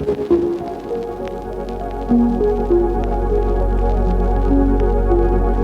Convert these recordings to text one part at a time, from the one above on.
Thank you.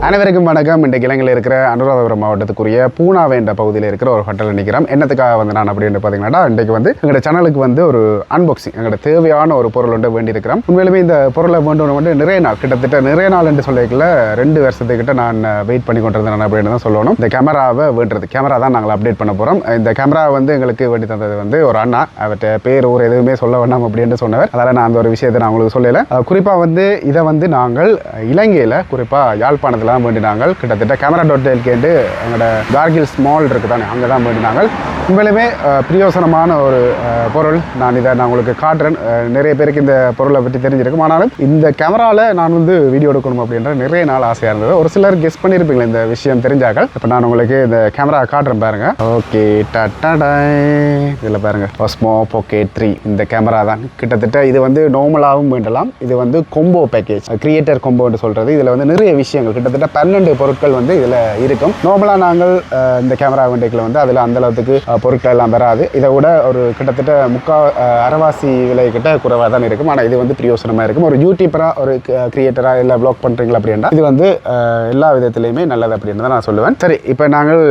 அனைவருக்கும் வணக்கம். இன்றைக்கு இலங்கையில் இருக்கிற அனுராதபுரம் மாவட்டத்துக்குரிய பூனாவே என்ற பகுதியில் இருக்கிற ஒரு ஹோட்டலில் நிற்கிறோம். என்னத்துக்காக வந்து நான் அப்படின்னு பார்த்தீங்கன்னா இன்றைக்கு வந்து எங்களோட சேனலுக்கு வந்து ஒரு அன்பாக்சிங் எங்களோட தேவையான ஒரு பொருள் ஒன்று வேண்டியிருக்கிறோம். உண்மையிலுமே இந்த பொருளை வேண்டும் வந்து நிறைய நாள் கிட்டத்தட்ட நிறைய நாள் என்று சொல்லிக்கல ரெண்டு வருஷத்துக்கிட்ட நான் வெயிட் பண்ணி கொண்டிருந்தேன் அப்படின்னு தான் சொல்லணும். இந்த கேமராவை வேண்டுறது கேமரா தான் நாங்கள் அப்டேட் பண்ண போகிறோம் இந்த கேமரா வந்து எங்களுக்கு வேண்டி தந்தது வந்து ஒரு அண்ணா. அவர்கிட்ட பேர் ஊர் எதுவுமே சொல்ல வேண்டாம் அப்படின்னு சொன்னவர். அதனால் நான் அந்த ஒரு விஷயத்தை நான் உங்களுக்கு சொல்லலை. குறிப்பாக வந்து இதை வந்து நாங்கள் இலங்கையில் குறிப்பாக யாழ்ப்பாணத்தில் தான் வேண்டினாங்கள் கிட்டத்தட்ட கேமரா டாட் கேட்டு எங்களோட கார்கில் ஸ்மால் இருக்குது தானே அங்கே தான் வேண்டினாங்கள் உண்மையிலுமே அஹ், பிரயோசனமான ஒரு பொருள். நான் இதை நான் உங்களுக்கு காட்டுறேன். நிறைய பேருக்கு இந்த பொருளை பற்றி தெரிஞ்சிருக்கும். ஆனாலும் இந்த கேமராவில் நான் வந்து வீடியோ எடுக்கணும் அப்படின்ற நிறைய நாள் ஆசையாக இருந்தது. ஒரு சிலர் கெஸ் பண்ணியிருப்பீங்களா இந்த விஷயம் தெரிஞ்சாக்கள். இப்போ நான் உங்களுக்கு இந்த கேமரா காட்டுறேன் பாருங்கள் ஓகே டட்டாடாய் இதில் பாருங்கள் ஒஸ்மோ போக்கே த்ரீ இந்த கேமரா தான். கிட்டத்தட்ட இது வந்து நார்மலாகவும் வேண்டலாம் இது வந்து கொம்போ பேக்கேஜ் கிரியேட்டர் கொம்போன்னு சொல்கிறது இதில் வந்து நிறைய விஷயங்கள். கிட்டத்தட்ட பன்னெண்டு பொருட்கள் வந்து இதில் இருக்கும். நார்மலாக நாங்கள் இந்த கேமரா வண்டிக்கில் வந்து அதில் அந்த அளவுக்கு பொருட்கள் எல்லாம் வராது. இதை விட ஒரு கிட்டத்தட்ட முக்கா அஹ், அரைவாசி விலை கிட்ட குறைவாக தான் இருக்கும். ஆனால் இது வந்து பிரயோசனமாக இருக்கும். ஒரு யூடியூபராக ஒரு கிரியேட்டராக இல்லை ப்ளாக் பண்ணுறீங்களா அப்படின்னா இது வந்து எல்லா விதத்துலையுமே நல்லது அப்படின்னு தான் நான் சொல்லுவேன். சரி இப்போ நாங்கள்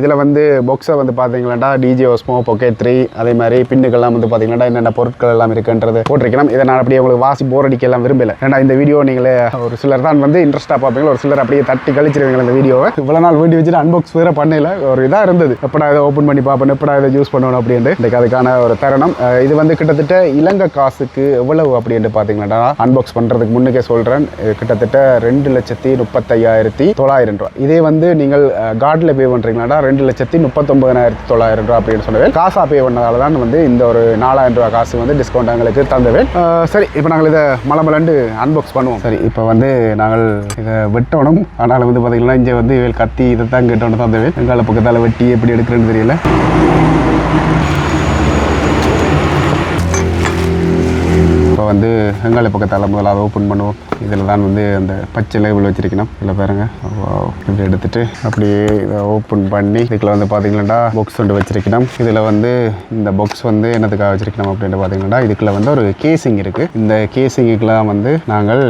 இதில் வந்து பாக்ஸை வந்து பார்த்தீங்கன்னா டிஜே ஓஸ்மோ பொக்கே த்ரீ அதே மாதிரி பின்னுக்கெல்லாம் வந்து பார்த்தீங்கன்னா என்னென்ன பொருட்கள் எல்லாம் இருக்குன்றது போட்டிருக்கலாம். இதை நான் அப்படியே உங்களுக்கு வாசி போர் அடிக்கலாம் விரும்பலை. ஏன்னா இந்த வீடியோ நீங்களே ஒரு சிலர் தான் வந்து இன்ட்ரெஸ்ட்டாக பார்ப்பீங்களா ஒரு சிலர் அப்படியே தட்டி கழிச்சிருவீங்க இந்த வீடியோவை. இவ்வளோ நாள் வேண்டி வச்சுட்டு அன்பாக்ஸ் வேற பண்ணல ஒரு இதாக இருந்தது. எப்படா இதை ஓப்பன் பண்ணி பார்ப்பேன் எப்படா இதை யூஸ் பண்ணணும் அப்படின்ட்டு. இன்றைக்கு அதுக்கான ஒரு தருணம். இது வந்து கிட்டத்தட்ட இலங்கை காசுக்கு எவ்வளவு அப்படின்ட்டு பார்த்தீங்கன்னா அன்பாக்ஸ் பண்ணுறதுக்கு முன்னுக்கே சொல்கிறேன் கிட்டத்தட்ட ரெண்டு லட்சத்தி முப்பத்தையாயிரத்தி தொள்ளாயிரம் ரூபா இதே வந்து நீங்கள் கார்டில் பே பண்ணுறீங்களாடா ரெண்டு லட்சத்தி முப்பத்தொம்பதாயிரத்தி தொள்ளாயிரம் ரூபா அப்படின்னு சொன்னவேன் காசா பே பண்ணதால தான் வந்து இந்த ஒரு நாலாயிரம் ரூபா காசு வந்து டிஸ்கவுண்ட் எங்களுக்கு தந்தவேன் சரி இப்போ நாங்கள் இதை மலமலண்டு அன்பாக்ஸ் பண்ணுவோம். சரி இப்போ வந்து நாங்கள் இதை வெட்டணும் ஆனால் வந்து பார்த்தீங்கன்னா இங்கே வந்து இவள் கத்தி இதை தான் கேட்டோன்னு தந்தவேன் எங்கால பக்கத்தால் வெட்டி எப்படி எடுக்கிறேன்னு தெரியல. இப்போ வந்து எங்கால பக்கத்தால் முதலாவது ஓப்பன் பண்ணுவோம். இதில் தான் வந்து அந்த பச்சை லேபிள் வச்சிருக்கணும். இதில் பாருங்க. இப்படி எடுத்துட்டு அப்படியே இதை ஓப்பன் பண்ணி இதுக்குள்ள வந்து பார்த்தீங்கன்னா பாக்ஸ் ஒன்று வச்சிருக்கணும். இதில் வந்து இந்த பாக்ஸ் வந்து என்னத்துக்காக வச்சிருக்கணும் அப்படின்ட்டு பார்த்தீங்கன்னா இதுக்குள்ள வந்து ஒரு கேசிங் இருக்குது இந்த கேசிங்குக்கெலாம் வந்து நாங்கள்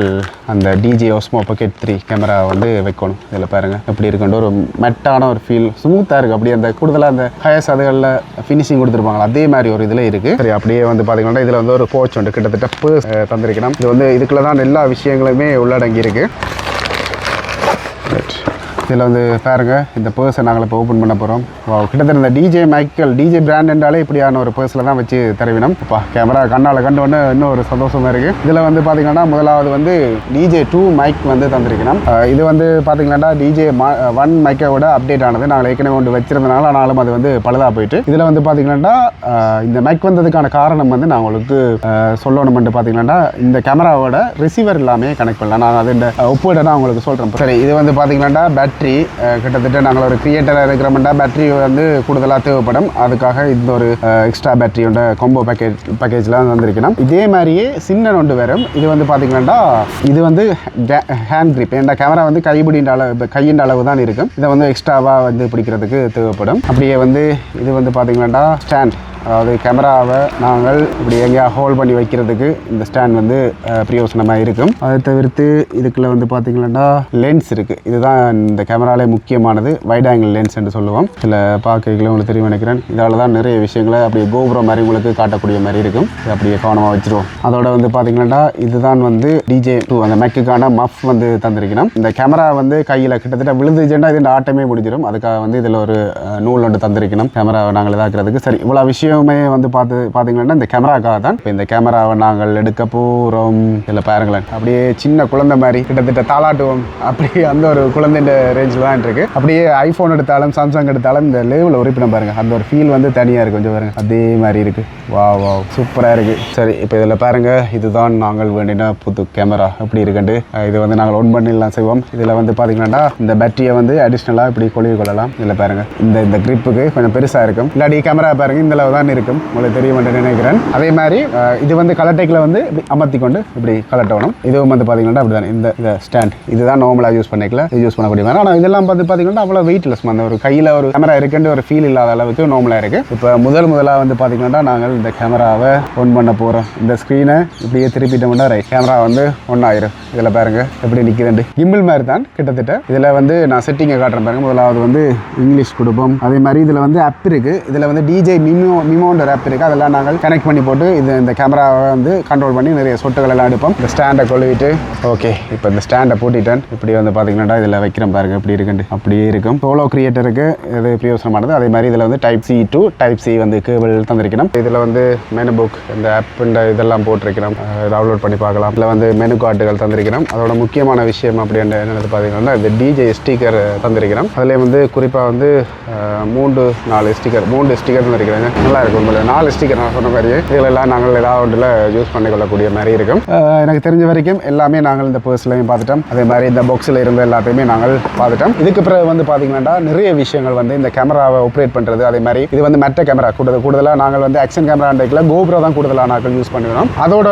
அந்த DJI Osmo pocket three camera வந்து வைக்கணும். இதில் பாருங்க. எப்படி இருக்குன்ற ஒரு மெட்டான ஒரு ஃபீல் ஸ்மூத்தாக இருக்குது அப்படியே அந்த கூடுதலாக அந்த ஹயர்ஸ் அதுகளில் ஃபினிஷிங் கொடுத்துருப்பாங்களா அதே மாதிரி ஒரு இதில் இருக்குது சரி அப்படியே வந்து பார்த்தீங்கன்னா இதில் வந்து ஒரு போச் உண்டு கிட்டத்தட்ட தந்திருக்கணும். இது வந்து இதுக்குள்ள தான் எல்லா விஷயங்களுமே உள்ளடங்கியிருக்கு. இருக்கு இதில் வந்து பாருங்கள் இந்த பர்ஸை நாங்கள் இப்போ ஓப்பன் பண்ண போகிறோம் கிட்டத்தட்ட இந்த டிஜே மைக்கேல் டிஜே பிராண்ட் என்றாலே இப்படியான ஒரு பர்ஸில் தான் வச்சு தருவினோம். இப்போ கேமரா கண்ணால் கண்டு ஒன்று இன்னும் ஒரு சந்தோஷமாக இருக்குது இதில் வந்து பார்த்தீங்கன்னா முதலாவது வந்து டிஜே டூ மைக் வந்து தந்திருக்கணும். இது வந்து பார்த்திங்கன்னா டிஜே ஒன் மைக்கை விட அப்டேட் ஆனது. நாங்கள் ஏற்கனவே ஒன்று வச்சிருந்தனால ஆனாலும் அது வந்து பழுதாக போயிட்டு. இதில் வந்து பார்த்திங்கன்னா இந்த மைக் வந்ததுக்கான காரணம் வந்து நான் உங்களுக்கு சொல்லணும்னு பார்த்திங்கன்னா இந்த கேமராவோட ரிசீவர் எல்லாமே கனெக்ட் பண்ணலாம். நான் அது இந்த ஒப்புவிட நான் உங்களுக்கு சொல்கிறேன் சரி இது வந்து பார்த்தீங்கன்னா பேட்ரி கிட்டத்தட்ட நாங்கள் ஒரு கிரியேட்டராக இருக்கிறோம்னா பேட்ரி வந்து கூடுதலாக தேவைப்படும். அதுக்காக இந்த ஒரு எக்ஸ்ட்ரா பேட்டரியோட கொம்போ பேக்கேஜ் பேக்கேஜ்லாம் வந்திருக்கணும். இதே மாதிரியே சின்ன நொண்டு வரும். இது வந்து பார்த்தீங்கன்னா இது வந்து ஹேண்ட் கிரிப் இந்த கேமரா வந்து கைபிடின்ற அளவு கையின் அளவு தான் இருக்கும். இதை வந்து எக்ஸ்ட்ராவாக வந்து பிடிக்கிறதுக்கு தேவைப்படும். அப்படியே வந்து இது வந்து பார்த்தீங்கன்னா ஸ்டாண்ட் அதாவது கேமராவை நாங்கள் இப்படி எங்கேயா ஹோல்ட் பண்ணி வைக்கிறதுக்கு இந்த ஸ்டாண்ட் வந்து பிரயோசனமாக இருக்கும். அதை தவிர்த்து இதுக்குள்ளே வந்து பார்த்தீங்கன்னா லென்ஸ் இருக்குது இதுதான் இந்த கேமராலே முக்கியமானது. வைட் ஆங்கிள் லென்ஸ் என்று சொல்லுவோம். சில பார்க்கைகளும் உங்களுக்கு தெரியும் நினைக்கிறேன். இதால் தான் நிறைய விஷயங்களை அப்படியே கோபுரம் மாதிரி உங்களுக்கு காட்டக்கூடிய மாதிரி இருக்கும். இதை அப்படியே கவனமாக வச்சுருவோம். அதோட வந்து பார்த்தீங்கன்னா இதுதான் வந்து டிஜே டூ அந்த மெக்குக்கான மஃப் வந்து தந்திருக்கணும். இந்த கேமரா வந்து கையில் கிட்டத்தட்ட விழுந்துச்சுன்னா இது ஆட்டமே முடிஞ்சிடும் அதுக்காக வந்து இதில் ஒரு நூல் ஒன்று தந்திருக்கணும். கேமராவை நாங்கள் இதாக்குறதுக்கு. சரி இவ்வளோ விஷயம் வந்து பார்த்து பார்த்தீங்கன்னா இந்த கேமராக்காக தான். இப்போ இந்த கேமராவை நாங்கள் எடுக்க போகிறோம் இதில் பாருங்களேன். அப்படியே சின்ன குழந்தை மாதிரி கிட்டத்தட்ட தாளாட்டுவோம் அப்படியே அந்த ஒரு குழந்தைன்ற ரேஞ்சில் தான் இருக்கு. அப்படியே ஐஃபோன் எடுத்தாலும் சாம்சங் எடுத்தாலும் இந்த லேவில் உறுப்பினம் பாருங்க. அந்த ஒரு ஃபீல் வந்து தனியாக இருக்கு. கொஞ்சம் பாருங்க. அதே மாதிரி இருக்கு. வா வா சூப்பராக இருக்கு. சரி இப்போ இதில் பாருங்க. இதுதான் நாங்கள் வேண்டின புது கேமரா. எப்படி இருக்குண்டு இது வந்து நாங்கள் ஒன் பண்ணிடலாம் செய்வோம். இதில் வந்து பார்த்தீங்கன்னா இந்த பேட்டரியை வந்து அடிஷ்னலாக இப்படி கொழுவி கொள்ளலாம். இதில் பாருங்க. இந்த இந்த கிரிப்புக்கு கொஞ்சம் பெருசாக இருக்கும். இல்லாட்டி கேமரா பாருங்க. இந்த அளவு தான் தான் இருக்கும். உங்களுக்கு தெரியும் என்று நினைக்கிறேன். அதே மாதிரி இது வந்து கலட்டைக்கில் வந்து அமர்த்தி கொண்டு இப்படி கலட்டணும் இதுவும் வந்து பார்த்தீங்கன்னா அப்படி தான் இந்த இந்த ஸ்டாண்ட் இதுதான் நார்மலாக யூஸ் பண்ணிக்கல. இது யூஸ் பண்ணக்கூடிய மாதிரி. ஆனால் இதெல்லாம் பார்த்து பார்த்தீங்கன்னா அவ்வளோ வெயிட்லெஸ் அந்த ஒரு கையில் ஒரு கேமரா இருக்குன்ற ஒரு ஃபீல் இல்லாத அளவுக்கு நார்மலாக இருக்குது இப்போ முதல் முதலாக வந்து பார்த்தீங்கன்னா நாங்கள் இந்த கேமராவை ஒன் பண்ண போகிறோம் இந்த ஸ்க்ரீனை இப்படியே திருப்பிட்டோம்னா ரைட் கேமரா வந்து ஒன்றாயிரும் இதில் பாருங்க எப்படி நிற்குதுண்டு கிம்பிள் மாதிரி தான் கிட்டத்தட்ட. இதில் வந்து நான் செட்டிங்கை காட்டுறேன் பாருங்க. முதலாவது வந்து இங்கிலீஷ் கொடுப்போம். அதே மாதிரி இதில் வந்து ஆப் இருக்குது இதில் வந்து டிஜே மினிமம் மிமோன்ற ஆப் இருக்குது அதெல்லாம் நாங்கள் கனெக்ட் பண்ணி போட்டு இது இந்த கேமராவை வந்து கண்ட்ரோல் பண்ணி நிறைய சொட்டுகள் எல்லாம் எடுப்போம். இந்த ஸ்டாண்டை கொழுவிட்டு ஓகே இப்போ இந்த ஸ்டாண்டை பூட்டிட்டேன். இப்படி வந்து பார்த்தீங்கன்னா இதில் வைக்கிறேன் பாருங்க இப்படி இருக்குண்டு அப்படியே இருக்கும். சோலோ கிரியேட்டருக்கு இது பிரயோசனமானது. அதே மாதிரி இதில் வந்து type C to type C வந்து கேபிள் தந்திருக்கணும். இதில் வந்து மெனு புக் இந்த ஆப் இந்த இதெல்லாம் போட்டிருக்கணும். டவுன்லோட் பண்ணி பார்க்கலாம். இதில் வந்து மெனு கார்டுகள் தந்திருக்கிறோம் அதோட முக்கியமான விஷயம் அப்படின்னு என்னது பார்த்தீங்கன்னா இந்த டிஜே ஸ்டிக்கர் தந்திருக்கிறோம் அதில் வந்து குறிப்பாக வந்து மூன்று நாலு ஸ்டிக்கர் மூன்று ஸ்டிக்கர் தந்திருக்கிறாங்க. நல்லா இருக்கும் உண்மையிலே. நாலு ஸ்டிக்கர் நான் சொன்ன மாதிரி இதிலெல்லாம் நாங்கள் ஏதாவது ஒன்றில் யூஸ் பண்ணிக்கொள்ளக்கூடிய மாதிரி இருக்கும். எனக்கு தெரிஞ்ச வரைக்கும் எல்லாமே நாங்கள் இந்த பர்ஸ்லையும் பார்த்துட்டோம். அதே மாதிரி இந்த பாக்ஸில் இருந்த எல்லாத்தையுமே நாங்கள் பார்த்துட்டோம். இதுக்கு பிறகு வந்து பார்த்தீங்கன்னா நிறைய விஷயங்கள் வந்து இந்த கேமராவை ஆப்ரேட் பண்ணுறது அதே மாதிரி இது வந்து மெட்ட கேமரா கூடுதல் கூடுதலாக நாங்கள் வந்து ஆக்ஷன் கேமரா அண்டைக்கில் கோப்ரோ தான் கூடுதலாக நாங்கள் யூஸ் பண்ணுறோம் அதோட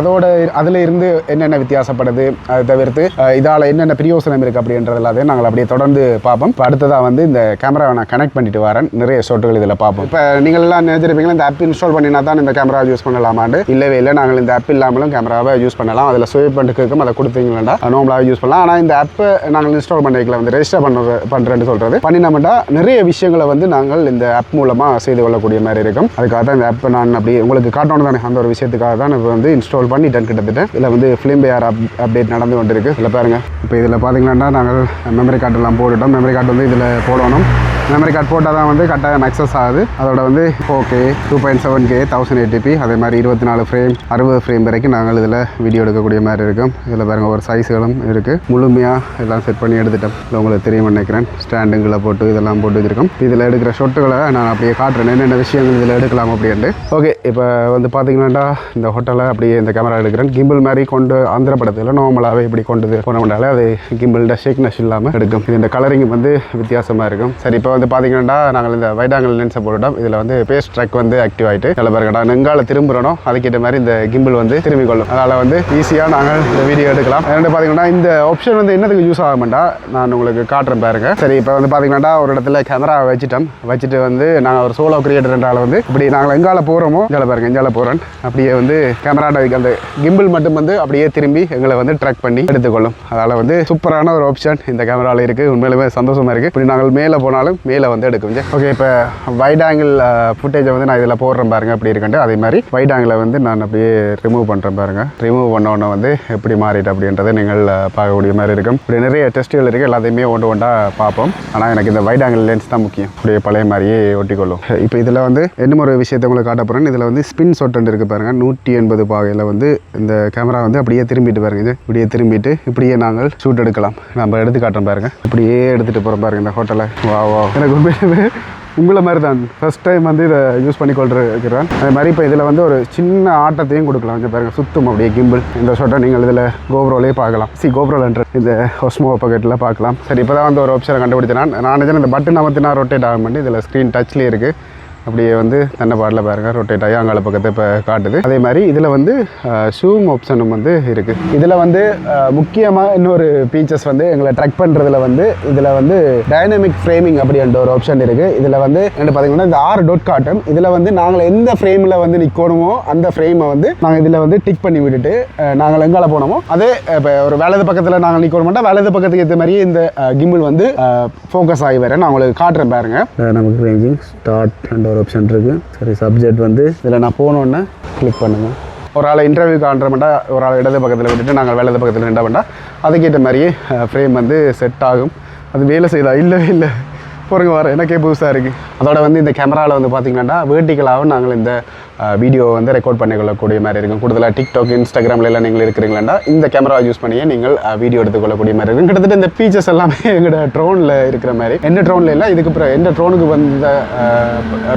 அதோட அதில் இருந்து என்னென்ன வித்தியாசப்படுது அதை தவிர்த்து இதால் என்னென்ன பிரயோசனம் இருக்குது அப்படின்றது எல்லாத்தையும் நாங்கள் அப்படியே தொடர்ந்து பார்ப்போம். இப்போ அடுத்ததாக வந்து இந்த கேமராவை நான் கனெக்ட் பண்ணிட்டு வரேன். நிறைய ஷோட்டுகள் இதில் பார்ப்போம். இப்போ நீங்கள்லாம் எல்லாம் நினைச்சிருப்பீங்களா இந்த ஆப் இன்ஸ்டால் பண்ணினா தான் இந்த கேமரா யூஸ் பண்ணலாமாண்டு. இல்லவே இல்லை. நாங்கள் இந்த ஆப் இல்லாமலும் கேமராவை யூஸ் பண்ணலாம். அதில் ஸ்வைப் பண்ணிட்டு இருக்கும் அதை கொடுத்தீங்களா நார்மலாக யூஸ் பண்ணலாம். ஆனால் இந்த ஆப்பை நாங்கள் இன்ஸ்டால் பண்ணிக்கல. வந்து ரெஜிஸ்டர் பண்ணுற பண்ணுறேன்னு சொல்கிறது பண்ணினோம்னா நிறைய விஷயங்களை வந்து நாங்கள் இந்த ஆப் மூலமாக செய்து கொள்ளக்கூடிய மாதிரி இருக்கும். அதுக்காக தான் இந்த ஆப்பை நான் அப்படி உங்களுக்கு காட்டணும் தானே. அந்த ஒரு விஷயத்துக்காக தான் இப்போ வந்து இன்ஸ்டால் பண்ணிட்டேன் கிட்டத்தட்ட. இதில் வந்து ஃபிலிம் பேர் அப் அப்டேட் நடந்து கொண்டு இருக்கு இதில் பாருங்கள் இப்போ இதில் பார்த்தீங்கன்னா நாங்கள் மெமரி கார்டெல்லாம் போட்டுட்டோம். மெமரி கார்டு வந்து இதில் போடணும். மெமரி கார்டு போட்டால் தான் வந்து கட்டாயம் அக்சஸ் ஆகுது. அதோட வந்து okay two point seven K thousand eighty P அதே மாதிரி இருபத்தி நாலு ஃப்ரேம் அறுபது ஃப்ரேம் வரைக்கும் நாங்கள் இதில் வீடியோ எடுக்கக்கூடிய மாதிரி இருக்கும். இதில் பாருங்க ஒரு சைஸ்களும் இருக்குது முழுமையாக எல்லாம் செட் பண்ணி எடுத்துட்டோம் இல்லை உங்களுக்கு தெரியும் நினைக்கிறேன். ஸ்டாண்டுங்களை போட்டு இதெல்லாம் போட்டு வச்சிருக்கோம். இதில் எடுக்கிற ஷொட்டுகளை நான் அப்படியே காட்டுறேன். என்னென்ன விஷயங்கள் இதில் எடுக்கலாம் அப்படின்ட்டு. ஓகே இப்போ வந்து பார்த்தீங்கன்னா இந்த ஹோட்டலில் அப்படியே இந்த கேமரா எடுக்கிறேன். கிம்பிள் மாதிரி கொண்டு ஆந்திர படத்தில் நார்மலாகவே இப்படி கொண்டு போனோம்னாலே அது கிம்பிள்ட ஷேக்னஸ் இல்லாமல் எடுக்கும். இது இந்த கலரிங் வந்து வித்தியாசமாக இருக்கும். சரி இப்போ வந்து பார்த்தீங்கன்னா நாங்கள் இந்த வைடாங்கல் லென்ஸை போட்டுவிட்டோம் இதில் வந்து பேஸ் ட்ரக் வந்து ஆக்டிவ் ஆகிட்டு நல்ல பேருக்கு நான் நெங்கால திரும்புகிறோம் அதுக்கேற்ற மாதிரி இந்த கிம்பிள் வந்து திரும்பி கொள்ளும். அதனால் வந்து ஈஸியாக நாங்கள் இந்த வீடியோ எடுக்கலாம். ரெண்டு பார்த்தீங்கன்னா இந்த ஆப்ஷன் வந்து என்னதுக்கு யூஸ் ஆகும்டா நான் உங்களுக்கு காட்டுறேன் பாருங்க. சரி இப்போ வந்து பார்த்தீங்கன்னா ஒரு இடத்துல கேமரா வச்சுட்டோம். வச்சுட்டு வந்து நாங்கள் ஒரு சோலோ கிரியேட்டர்ன்றால வந்து இப்படி நாங்கள் எங்கால போகிறோமோ இங்கால பாருங்க எங்கால போகிறோம் அப்படியே வந்து கேமராட்ட அந்த கிம்பிள் மட்டும் வந்து அப்படியே திரும்பி எங்களை வந்து ட்ராக் பண்ணி எடுத்துக்கொள்ளும் அதனால் வந்து சூப்பரான ஒரு ஆப்ஷன் இந்த கேமராவில் இருக்குது உண்மையிலுமே சந்தோஷமாக இருக்குது இப்படி நாங்கள் மேலே போனாலும் மேலே வந்து எடுக்கும். ஓகே இப்போ வைட் ஆங்கிள் ஃபுட்டேஜை வந்து நான் இதில் போடுறேன் பாருங்கள் அப்படி இருக்குன்ட்டு அதே மாதிரி வைட் ஆங்கிளை வந்து நான் அப்படியே ரிமூவ் பண்ணுறேன் பாருங்கள் ரிமூவ் பண்ண உடனே வந்து எப்படி மாறிட்டு அப்படின்றத நீங்கள் பார்க்கக்கூடிய மாதிரி இருக்கும். இப்படி நிறைய டெஸ்ட்டுகள் இருக்குது எல்லாத்தையுமே ஒன்று ஒன்றா பார்ப்போம். ஆனால் எனக்கு இந்த வைட் ஆங்கிள் லென்ஸ் தான் முக்கியம். அப்படியே பழைய மாதிரியே ஒட்டிக்கொள்ளும். இப்போ இதில் வந்து இன்னும் ஒரு விஷயத்தை உங்களுக்கு காட்ட போகிறேன் இதில் வந்து ஸ்பின் சொட்டு இருக்குது பாருங்கள் நூற்றி எண்பது பாகையில் வந்து இந்த கேமரா வந்து அப்படியே திரும்பிட்டு பாருங்க. இது இப்படியே திரும்பிட்டு இப்படியே நாங்கள் ஷூட் எடுக்கலாம். நம்ம எடுத்து காட்டுறோம் பாருங்கள் இப்படியே எடுத்துகிட்டு போகிறோம் பாருங்க இந்த ஹோட்டலை வா வா எனக்கு உண்மையிலே உங்களை மாதிரி தான். ஃபஸ்ட் டைம் வந்து இதை யூஸ் பண்ணி கொண்டிருக்கிறேன் அதே மாதிரி இப்போ இதில் வந்து ஒரு சின்ன ஆட்டத்தையும் கொடுக்கலாம். கொஞ்சம் பாருங்க சுத்தம் அப்படியே கிம்பிள் இந்த ஷாட்டை நீங்கள் இதில் கோப்ரோலேயே பார்க்கலாம். சி கோப்ரோலன்ற இந்த ஹொஸ்மோ பக்கெட்டில் பார்க்கலாம். சரி இப்போ தான் வந்து ஒரு ஆப்ஷனை கண்டுபிடிச்சேன் நான். நான் நினைச்சேன் இந்த பட்டன் அமர்த்தினா ரொட்டேட் ஆகும் பண்ணி இதில் ஸ்க்ரீன் டச்லேயே இருக்குது அப்படியே வந்து தன்னை பாடலில் பாருங்கள் ரொட்டேட் ஆகி அங்கால பக்கத்தை இப்போ காட்டுது. அதே மாதிரி இதில் வந்து ஷூம் ஆப்ஷனும் வந்து இருக்குது இதில் வந்து முக்கியமாக இன்னொரு ஃபீச்சர்ஸ் வந்து எங்களை ட்ரக் பண்ணுறதுல வந்து இதில் வந்து டைனமிக் ஃப்ரேமிங் அப்படின்ற ஒரு ஆப்ஷன் இருக்குது இதில் வந்து என்ன பார்த்தீங்கன்னா இந்த ஆறு டொட் காட்டும் இதில் வந்து நாங்கள் எந்த ஃப்ரேமில் வந்து நிற்கணுமோ அந்த ஃப்ரேமை வந்து நாங்கள் இதில் வந்து டிக் பண்ணி விட்டுட்டு நாங்கள் எங்கால போனோமோ அதே இப்போ ஒரு வலது பக்கத்தில் நாங்கள் நிற்க மாட்டோம் வலது பக்கத்துக்கு ஏற்ற மாதிரியே இந்த கிம்பிள் வந்து ஃபோக்கஸ் ஆகி வரேன் நான் உங்களுக்கு காட்டுறேன் பாருங்க. நமக்கு ரேஞ்சிங் ஸ்டார்ட் அண்ட் ஒரு ஆப்ஷன் இருக்குது சரி சப்ஜெக்ட் வந்து இதில் நான் போனோன்னே கிளிக் பண்ணுங்கள் ஒரு ஆளை இன்டர்வியூ காண்றமெண்டா ஒரு ஆளை இடது பக்கத்தில் விட்டுட்டு நாங்கள் வேலை பக்கத்தில் நின்றா வேண்டாம் அதுக்கேற்ற மாதிரியே ஃப்ரேம் வந்து செட் ஆகும். அது வேலை செய்தா இல்லவே இல்லை. பாருங்க வர எனக்கே புதுசாக இருக்குது அதோட வந்து இந்த கேமராவில் வந்து பார்த்திங்கன்னா வேர்ட்டிக்கலாகவும் நாங்கள் இந்த வீடியோ வந்து ரெக்கார்ட் பண்ணிக்கொள்ளக்கூடிய மாதிரி இருக்கும். கூடுதலாக டிக்டாக் இன்ஸ்டாகிராம்ல எல்லாம் நீங்கள் இருக்கிறீங்களா இந்த கேமரா யூஸ் பண்ணியே நீங்கள் வீடியோ எடுத்துக்கொள்ளக்கூடிய மாதிரி இருக்கும். கிட்டத்தட்ட இந்த ஃபீச்சர்ஸ் எல்லாமே எங்களோட ட்ரோனில் இருக்கிற மாதிரி. எந்த ட்ரோனில் இல்லை இதுக்கு அப்புறம் எந்த ட்ரோனுக்கு வந்த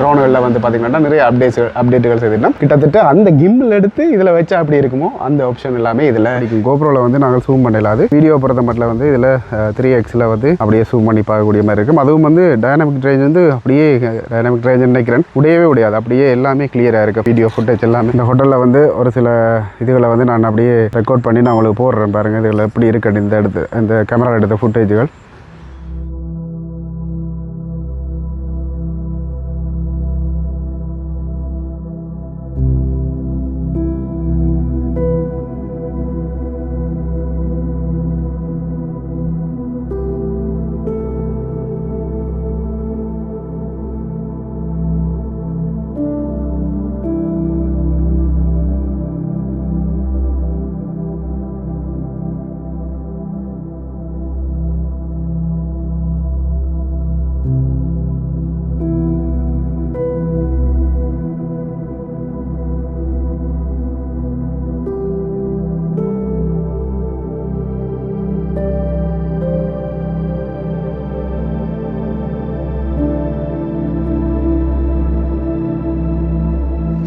ட்ரோன்களில் வந்து பார்த்தீங்கன்னா நிறைய அப்டேட்ஸ் அப்டேட்டுகள் செய்திருந்தோம் கிட்டத்தட்ட அந்த கிம்மில் எடுத்து இதில் வச்சா அப்படி இருக்குமோ அந்த ஆப்ஷன் எல்லாமே இதில் கோப்ரோவில் வந்து நாங்கள் சூம் பண்ணல அது. வீடியோ பொறுத்த மட்டும் வந்து இதில் த்ரீ எக்ஸில் வந்து அப்படியே சூம் பண்ணி பார்க்கக்கூடிய மாதிரி இருக்கும். அதுவும் வந்து டைனமிக் ரேஞ்ச் வந்து அப்படியே டைனமிக் ரேஞ்ச் நினைக்கிறேன். உடையவே உடையாது. அப்படியே எல்லாமே கிளியராக இருக்குது வீடியோ ஃபுட்டேஜ் எல்லாமே. இந்த ஹோட்டலில் வந்து ஒரு சில இதுகளை வந்து நான் அப்படியே ரெக்கார்ட் பண்ணி நான் உங்களுக்கு போடுறேன் பாருங்கள் இதில் எப்படி இருக்குது இந்த எடுத்து இந்த கேமரா எடுத்த ஃபுட்டேஜுகள்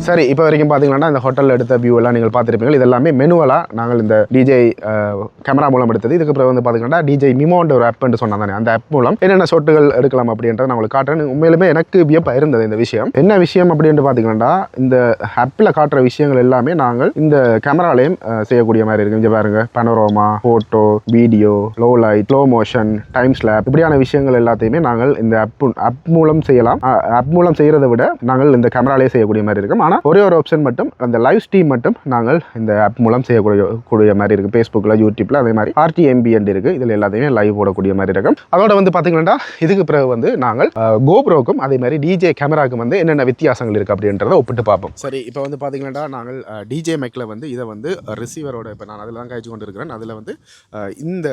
சரி இப்போ வரைக்கும் பார்த்தீங்கன்னா இந்த ஹோட்டலில் எடுத்த வியூ எல்லாம் நீங்கள் பார்த்துருப்பீங்க இது எல்லாமே மெனுவலாக நாங்கள் இந்த டிஜே கேமரா மூலம் எடுத்தது. இதுக்கப்புறம் வந்து பார்த்தீங்கன்னா டிஜே மிமோன்ற ஒரு ஆப்னு சொன்னா தானே அந்த ஆப் மூலம் என்னென்ன ஷோட்டுகள் எடுக்கலாம் அப்படின்றத நான் உங்களுக்கு காட்டுறேன். உண்மையிலுமே எனக்கு வியப்பாக இருந்தது இந்த விஷயம். என்ன விஷயம் அப்படின்ட்டு பார்த்தீங்கன்னா இந்த ஆப்பில் காட்டுற விஷயங்கள் எல்லாமே நாங்கள் இந்த கேமராலையும் செய்யக்கூடிய மாதிரி இருக்கு. இங்கே பாருங்க panorama photo video low light slow motion time slab இப்படியான விஷயங்கள் எல்லாத்தையுமே நாங்கள் இந்த ஆப் ஆப் மூலம் செய்யலாம். ஆப் மூலம் செய்கிறத விட நாங்கள் இந்த கேமராலே செய்யக்கூடிய மாதிரி இருக்கும். ஆனால் ஒரே ஒரு ஆப்ஷன் மட்டும் அந்த லைவ் ஸ்ட்ரீம் மட்டும் நாங்கள் இந்த ஆப் மூலம் செய்யக்கூடிய கூடிய மாதிரி இருக்குது ஃபேஸ்புக்கில் யூடியூப்பில் அதே மாதிரி ஆர்டிஎம்பிஎன் இருக்குது இதில் எல்லாத்தையுமே லைவ் போடக்கூடிய மாதிரி இருக்கும். அதோட வந்து பார்த்தீங்கன்னா இதுக்கு பிறகு வந்து நாங்கள் கோப்ரோக்கும் அதே மாதிரி டிஜே கேமராக்கும் வந்து என்னென்ன வித்தியாசங்கள் இருக்குது அப்படின்றத ஒப்பிட்டு பார்ப்போம். சரி இப்போ வந்து பார்த்தீங்கன்னா நாங்கள் டிஜே மைக்கில் வந்து இதை வந்து ரிசீவரோட இப்போ நான் அதில் தான் காய்ச்சி கொண்டு இருக்கிறேன் அதில் வந்து இந்த இந்த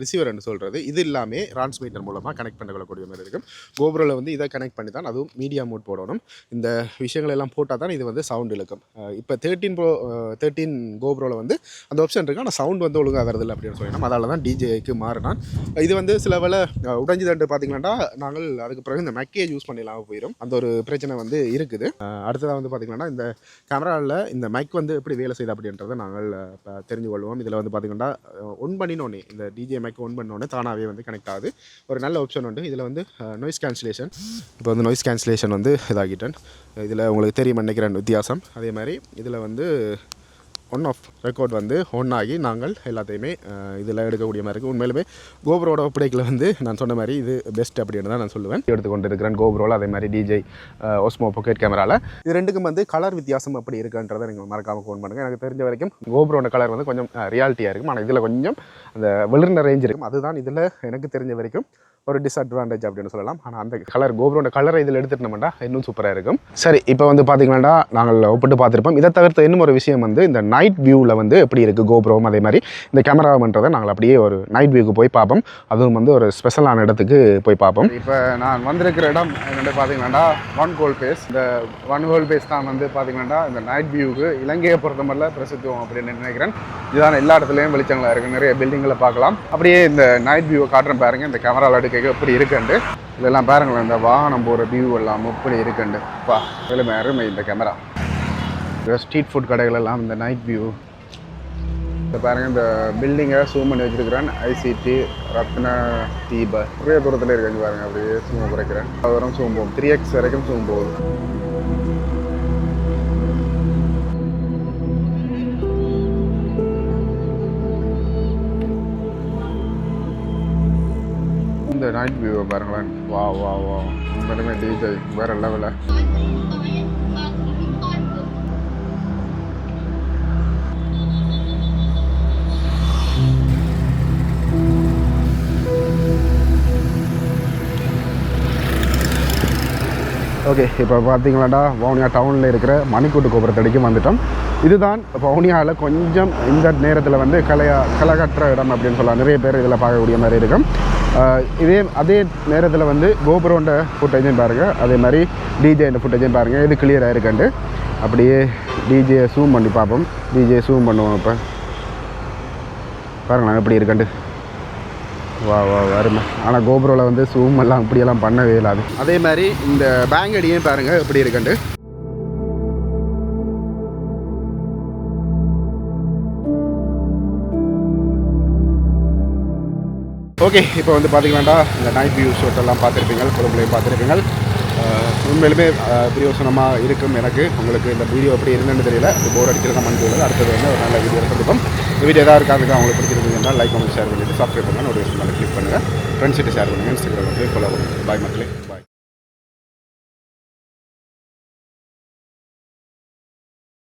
ரிசீவர்னு சொல்கிறது இது எல்லாமே டிரான்ஸ்மீட்டர் மூலமாக கனெக்ட் பண்ணக்கூடிய மாதிரி இருக்கும். கோபுரில் வந்து இதை கனெக்ட் பண்ணி தான் அதுவும் மீடியா மோட் போடணும். இந்த விஷயங்கள் எல்லாம் போட்டால் தான் இது வந்து சவுண்ட் இழுக்கும் இப்போ தேர்ட்டின் ப்ரோ தேர்ட்டீன் கோப்ரோவில் வந்து அந்த ஆப்ஷன் இருக்குது ஆனால் சவுண்ட் வந்து ஒழுங்காக வரதில்லை அப்படின்னு சொல்லணும் அதால தான் டிஜேக்கு மாறினான். இது வந்து சில வேலை உடஞ்சுதண்டு பார்த்தீங்கன்னா நாங்கள் அதுக்கு பிறகு இந்த மெக்கேஜ் யூஸ் பண்ணிடலாம் போயிடும் அந்த ஒரு பிரச்சனை வந்து இருக்குது. அடுத்ததாக வந்து பார்த்தீங்கன்னா இந்த கேமராவில் இந்த மைக் வந்து எப்படி வேலை செய்யுது அப்படின்றத நாங்கள் தெரிஞ்சு கொள்வோம். இதில் வந்து பார்த்தீங்கன்னா ஒன் பண்ணினோடனே இந்த டிஜே மைக் ஒன் பண்ணோடனே தானாகவே வந்து கனெக்ட் ஆகுது. ஒரு நல்ல ஆப்ஷன் உண்டு. இதில் வந்து நாய்ஸ் கேன்சலேஷன் இப்போ வந்து நாய்ஸ் கேன்சலேஷன் வந்து இதாகிட்டேன். இதில் உங்களுக்கு தெரியும் நினைக்கிறேன் வித்தியாசம். அதே மாதிரி இதில் வந்து ஒன் ஆஃப் ரெக்கார்ட் வந்து ஒன் ஆகி நாங்கள் எல்லாத்தையுமே இதில் எடுக்கக்கூடிய மாதிரி இருக்குது உண்மையிலுமே கோபுரோட ஒப்படைக்கில் வந்து நான் சொன்ன மாதிரி இது பெஸ்ட் அப்படின்னு தான் நான் சொல்லுவேன். எடுத்துக்கொண்டு இருக்கிறேன் கோபுரோவில் அதே மாதிரி டிஜே ஒஸ்மோ பொக்கெட் கேமராவில் இது ரெண்டுக்கும் வந்து கலர் வித்தியாசம் அப்படி இருக்குன்றதை நீங்கள் மறக்காமல் ஃபோன் பண்ணுங்கள் எனக்கு தெரிஞ்ச வரைக்கும் கோபுரோட கலர் வந்து கொஞ்சம் ரியாலிட்டியாக இருக்கும். ஆனால் இதில் கொஞ்சம் அந்த வெளிர்ந்த ரேஞ்ச் இருக்கும். அதுதான் இதில் எனக்கு தெரிஞ்ச வரைக்கும் ஒரு டிஸ்அட்வான்டேஜ் அப்படின்னு சொல்லலாம். ஆனால் அந்த கலர் கோபுரோட கலரை இதில் எடுத்துட்டோம்னா இன்னும் சூப்பராக இருக்கும். சரி இப்போ வந்து பார்த்தீங்கன்னா நாங்கள் ஒப்பிட்டு பார்த்துருப்போம். இதை தவிர்த்து இன்னும் ஒரு விஷயம் வந்து இந்த நைட் வியூவில் வந்து எப்படி இருக்குது கோபுரம் அதே மாதிரி இந்த கேமராமன்றதை நாங்கள் அப்படியே ஒரு நைட் வியூக்கு போய் பார்ப்போம். அதுவும் வந்து ஒரு ஸ்பெஷலான இடத்துக்கு போய் பார்ப்போம். இப்போ நான் வந்திருக்கிற இடம் என்னென்னு பார்த்தீங்கன்னா ஒன் கோல் பேஸ் இந்த ஒன் கோல் பேஸ் தான் வந்து பார்த்தீங்கன்னா இந்த நைட் வியூக்கு இலங்கையை பொறுத்தமல்ல பிரசித்துவம் அப்படின்னு நினைக்கிறேன். இதுதான் எல்லா இடத்துலையும் வெளிச்சங்களாக இருக்குது நிறைய பில்டிங்களை பார்க்கலாம். அப்படியே இந்த நைட் வியூவை காட்டுறேன் பாருங்க. இந்த கேமராவில் எடுக்க எப்படி இருக்குண்டு? இதெல்லாம் பாருங்களேன் இந்த வாகனம் போகிற வியூ எல்லாம் எப்படி இருக்குண்டு? பா எதுவுமே அருமை இந்த கேமரா ஸ்ட்ரீட் ஃபுட் கடைகளெல்லாம் இந்த நைட் வியூ இந்த பாருங்க இந்த பில்டிங்கை சூம் பண்ணி வச்சிருக்கிறேன் ஐசிடி ரத்ன தீப. நிறைய தூரத்தில் இருக்கு பாருங்க அப்படியே சூம் குறைக்கிறேன். அது வரும் ஜூம் போகும். த்ரீ எக்ஸ் வரைக்கும் சூம் போகுது இந்த நைட் வியூவை பாருங்களேன். வா வா வா உண்மையிலுமே டிஜே வேறு லெவலில் ஓகே இப்போ பார்த்தீங்களாடா வவுனியா டவுனில் இருக்கிற மணிக்கூட்டு கோபுரத்தடிக்கும் வந்துட்டோம். இதுதான் வவுனியாவில் கொஞ்சம் இந்த நேரத்தில் வந்து கலையா கலகற்ற இடம் அப்படின்னு சொல்லலாம். நிறைய பேர் இதில் பார்க்கக்கூடிய மாதிரி இருக்கும். இதே அதே நேரத்தில் வந்து கோபுரோண்ட ஃபுட்டேஜும் பாருங்கள் அதே மாதிரி டிஜேண்ட ஃபுட்டேஜும் பாருங்கள் இது கிளியராக இருக்குண்டு. அப்படியே டிஜே ஜூம் பண்ணி பார்ப்போம். டிஜே ஜூம் பண்ணுவோம் இப்போ. பாருங்களேன் எப்படி இருக்குண்டு. வா வா வருமே. ஆனால் கோபுரோவில் வந்து சூம் எல்லாம் இப்படியெல்லாம் பண்ணவே இல்லாது. அதே மாதிரி இந்த பேங்க் அடியும் பாருங்கள் எப்படி இருக்குண்டு ஓகே இப்போ வந்து பார்த்தீங்கன்னா இந்த நைட் வியூ ஷோட்டெல்லாம் பார்த்துருப்பீங்க குழம்புலையும் பார்த்துருப்பீங்க உண்மையிலுமே ஆஹ் பிரயோசனமாக இருக்கும் எனக்கு. உங்களுக்கு இந்த வீடியோ எப்படி இருந்தேன்னு தெரியல. இது போர் அடிக்கிறதா மணி அடுத்தது வந்து ஒரு நல்ல வீடியோ சந்திப்போம் வீடியோ ஏதாவது இருக்காது அவங்களுக்கு பிடிச்சிருக்கு பிடிச்சிருந்தீங்கன்னா லைக் பண்ணி ஷேர் பண்ணிட்டு சப்ஸ்கிரைப் பண்ணுங்கள் நோட்டிஃபிகேஷன் கிளிக் பண்ணுங்கள் ஃப்ரெண்ட்ஸ்கிட்ட ஷேர் பண்ணுங்கள் இன்ஸ்டாகிராம் ஃபாலோ பண்ணுங்கள் பாய் மக்களே. பாய்